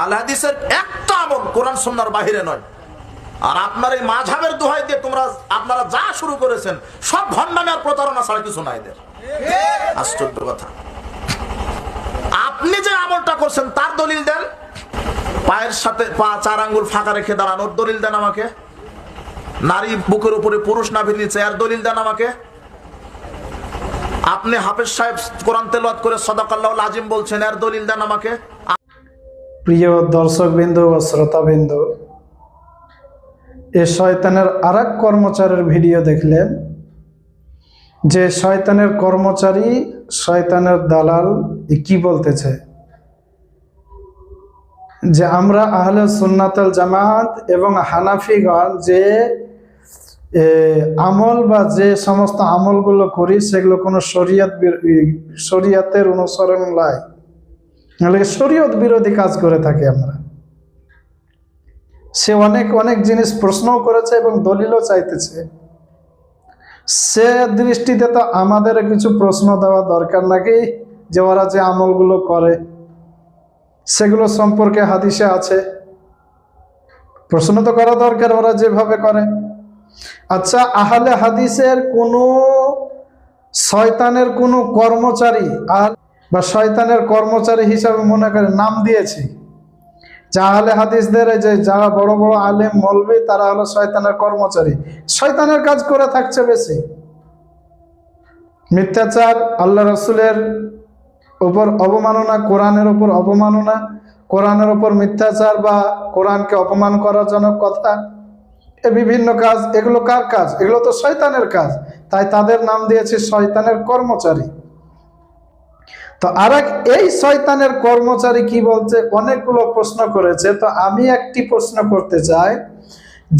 আল একটা আমল কোরআন সন্ন্যার বাহিরে নয়। আর আপনার এই মাঝাবের দোহাই দিয়ে তোমরা, আপনারা যা শুরু করেছেন, সব ভণ্ডামি আর প্রতারণা ছাড়া কিছু নাই এদের। আশ্চর্য কথা। আপনি যে আমলটা করছেন, তার দলিল দেন। পায়ের সাথে পা চার আঙ্গুল ফাঁকা রেখে দাঁড়ানোর দলিল দেন আমাকে। নারী বুকের উপরে পুরুষ নাভির নিচে আর দলিল দেন আমাকে। আপনি হাফেজ সাহেব কোরআন তেলাওয়াত করে সদাকাল্লাহ আজিম বলছেন, এর দলিল দেন আমাকে। প্রিয় দর্শকবৃন্দ ও শ্রোতাবৃন্দ, এ শয়তানের আর কর্মচারীর ভিডিও দেখলেন, যে শয়তানের কর্মচারী শয়তানের দালাল কি বলতেছে? যে আমরা আহলে সুন্নাতল জামাত এবং হানাফিগণ যে আমল বা যে সমস্ত আমলগুলো করি, সেগুলো কোনো শরিয়াত শরিয়াতের অনুসরণ নয় নাহলে শরীয়ত বিরোধী কাজ করে থাকি আমরা। সে অনেক অনেক জিনিস প্রশ্নও করেছে এবং দলিলও চাইতেছে। সে দৃষ্টিতে তো আমাদের কিছু প্রশ্ন দেওয়া দরকার নাকি যে ওরা যে আমলগুলো করে, সেগুলো সম্পর্কে হাদিসে আছে। প্রশ্ন তো করা দরকার ওরা যেভাবে করে। আচ্ছা আহলে হাদিসের কোনো শয়তানের কোনো কর্মচারী আর বা শয়তানের কর্মচারী হিসাবে মনে করে নাম দিয়েছি। যা আহলে হাদিসদের যে যারা বড় বড় আলেম, মলবি, তারা হলো শয়তানের কর্মচারী। শয়তানের কাজ করে থাকছে বেশি। মিথ্যাচার, আল্লাহ রসুলের উপর অবমাননা, কোরআনের উপর অবমাননা, কোরআনের উপর মিথ্যাচার বা কোরআনকে অপমান করার জন্য কথা, এ বিভিন্ন কাজ, এগুলো কার কাজ? এগুলো তো শয়তানের কাজ। তাই তাদের নাম দিয়েছে শয়তানের কর্মচারী। তো আরেক, এই শয়তানের কর্মচারী কি বলছে? অনেকগুলো প্রশ্ন করেছে। তো আমি একটি প্রশ্ন করতে চাই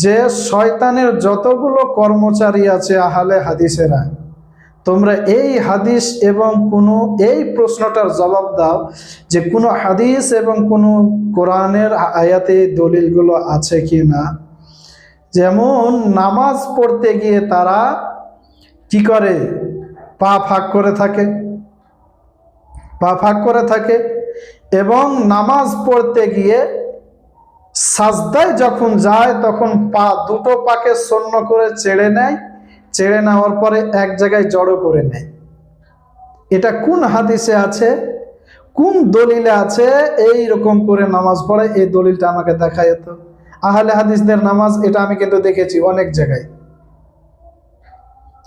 যে, শয়তানের যতগুলো কর্মচারী আছে আহালে হাদিসেরা, তোমরা এই হাদিস এবং কোনো এই প্রশ্নটার জবাব দাও যে, কোনো হাদিস এবং কোনো কোরআনের আয়াতে দলিলগুলো আছে কি না? যেমন, নামাজ পড়তে গিয়ে তারা কি করে? পা ফাঁক করে থাকে। পা ফাঁক করে থাকে এবং নামাজ পড়তে গিয়ে সাজদায় যখন যায়, তখন পা দুটো পাকে শূন্য করে চেড়ে নেয়। চেড়ে নেওয়ার পরে এক জায়গায় জড়ো করে নেয়। এটা কোন হাদিসে আছে? কোন দলিলে আছে? এই রকম করে নামাজ পড়ে, এই দলিলটা আমাকে দেখায় তো। আহলে হাদিসদের নামাজ, এটা আমি কিন্তু দেখেছি অনেক জায়গায়।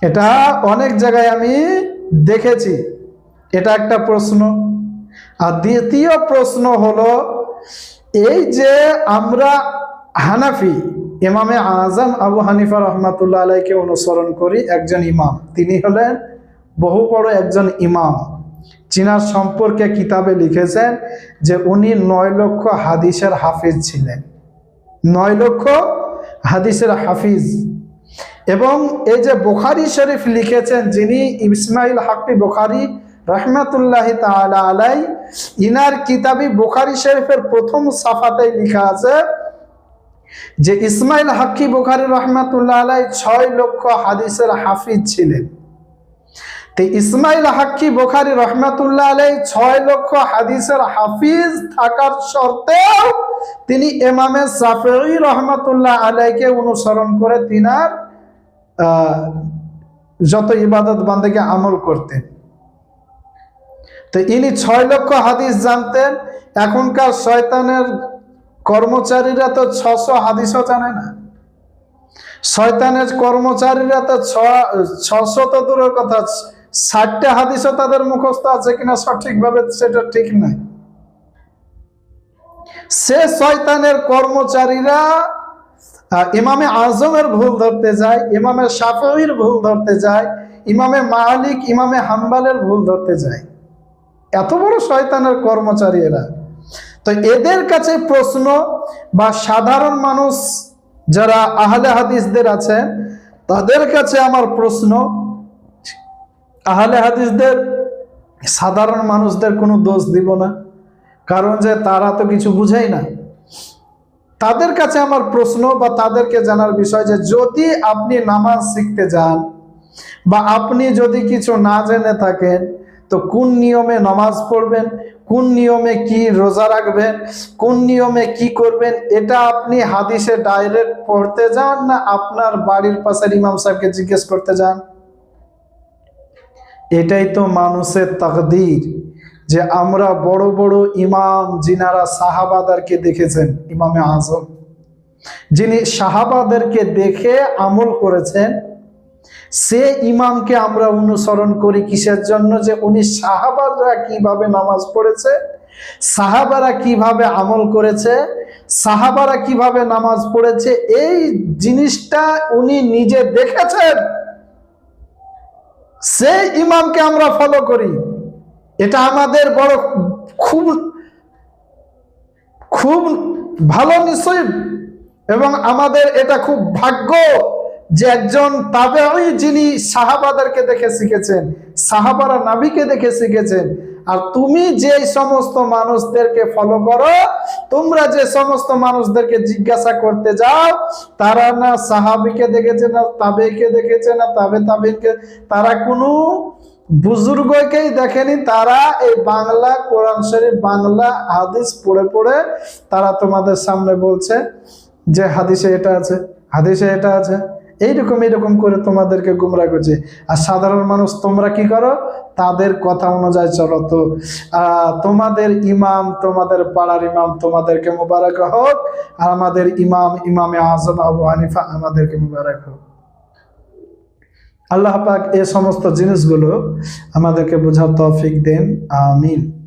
এটা অনেক জায়গায় আমি দেখেছি। এটা একটা প্রশ্ন। আর দ্বিতীয় প্রশ্ন হলো, এই যে আমরা হানাফি, ইমামে আজম আবু হানিফা রহমাতুল্লাহ আলাইকে অনুসরণ করি, একজন ইমাম, তিনি হলেন বহু বড় একজন ইমাম চিনার সম্পর্কে কিতাবে লিখেছেন যে উনি নয় লক্ষ হাদিসের হাফিজ ছিলেন। নয় লক্ষ হাদিসের হাফিজ। এবং এই যে বুখারি শরীফ লিখেছেন, যিনি ইসমাইল হাক্কি বুখারি রহমাতুল্লাহ তাআলা আলাই, ইনার কিতাবি বুখারি শরীফের প্রথম সাফাতেই লেখা আছে যে ইসমাইল হাক্কি বুখারি রহমাতুল্লাহ আলাই ছয় লক্ষ হাদিসের হাফিজ ছিলেন। ইসমাইল হাক্কি বুখারি রহমাতুল্লাহ আলাই ছয় লক্ষ হাদিসের হাফিজ থাকার সত্ত্বেও তিনি এমামে সাফি রহমাতুল্লাহ আলাইকে অনুসরণ করে তিনার যত ইবাদত বান্দেকে আমল করতেন। তো ইনি ছয় লক্ষ হাদিস জানতেন, এখনকার শয়তানের কর্মচারীরা তো ছশো হাদিসও জানে না। শয়তানের কর্মচারীরা তো ছশো তো দূরের কথা, ষাটটা হাদিসও তাদের মুখস্থ আছে কিনা সঠিকভাবে সেটা ঠিক নাই। সে শয়তানের কর্মচারীরা ইমামে আজমের ভুল ধরতে যায়, ইমামে সাফির ভুল ধরতে যায়, ইমামে মালিক, ইমামে হাম্বালের ভুল ধরতে যায়। এত বড় শয়তানের কর্মচারী এরা। তো এদের কাছে প্রশ্ন, বা সাধারণ মানুষ যারা আহলে হাদিসদের আছেন তাদের কাছে আমার প্রশ্ন, আহলে হাদিসদের, সাধারণ মানুষদের কোনো দোষ দিব না। কারণ যে তারা তো কিছু বুঝেই না। তাদের কাছে আমার প্রশ্ন, বা তাদেরকে জানার বিষয় যে যদি আপনি নামাজ শিখতে যান, বা আপনি যদি কিছু না জেনে থাকেন তো কোন নিয়মে নামাজ পড়বেন? কোন নিয়মে কি রোজা রাখবেন? কোন নিয়মে কি করবেন? এটা আপনি হাদিসে ডাইরেক্ট পড়তে যান না আপনার বাড়ির পাশের ইমাম সাহেবকে জিজ্ঞেস করতে যান? এটাই তো মানুষের তাকদীর, যে আমরা বড় বড় ইমাম যিনারা সাহাবাদারকে দেখেছেন, ইমামে আজম। যিনি সাহাবাদেরকে দেখে আমল করেছেন সে ইমামকে আমরা অনুসরণ করি কিসের জন্য যে উনি সাহাবাররা কীভাবে নামাজ পড়েছে, সাহাবারা কীভাবে আমল করেছে, সাহাবারা কীভাবে নামাজ পড়েছে, এই জিনিসটা উনি নিজে দেখেছেন। সেই ইমামকে আমরা ফলো করি। এটা আমাদের বড় খুব খুব ভালো নিশ্চয় এবং আমাদের এটা খুব ভাগ্য। যে একজন তাবেঈ যিনি সাহাবাদেরকে দেখে শিখেছেন, সাহাবারা নাবিকে দেখে শিখেছেন, আর তুমি যে সমস্ত মানুষদেরকে ফলো করো, তোমরা যে সমস্ত মানুষদেরকে জিজ্ঞাসা করতে যাও, তারা না সাহাবিকে দেখেছে, না তাবেকে দেখেছে, না তাবে তাবিনকে তারা কোনো বুজুর্গকেই দেখেনি, তারা এই বাংলা কোরআন শরীফ, বাংলা হাদিস পড়ে পড়ে তারা তোমাদের সামনে বলছে যে হাদিসে এটা আছে, হাদিসে এটা আছে। এইরকম এইরকম করে তোমাদেরকে গুমরা করছে। আর সাধারণ মানুষ, তোমরা কি করো? তাদের কথা অনুযায়ী চলো তো। তোমাদের ইমাম, তোমাদের পাড়ার ইমাম, তোমাদেরকে মুবারক হোক। আর আমাদের ইমাম, ইমামে আজম আবু হানিফা আমাদেরকে মুবারক হোক। আল্লাহ পাক এই সমস্ত জিনিসগুলো আমাদেরকে বোঝার তৌফিক দেন। আমিন।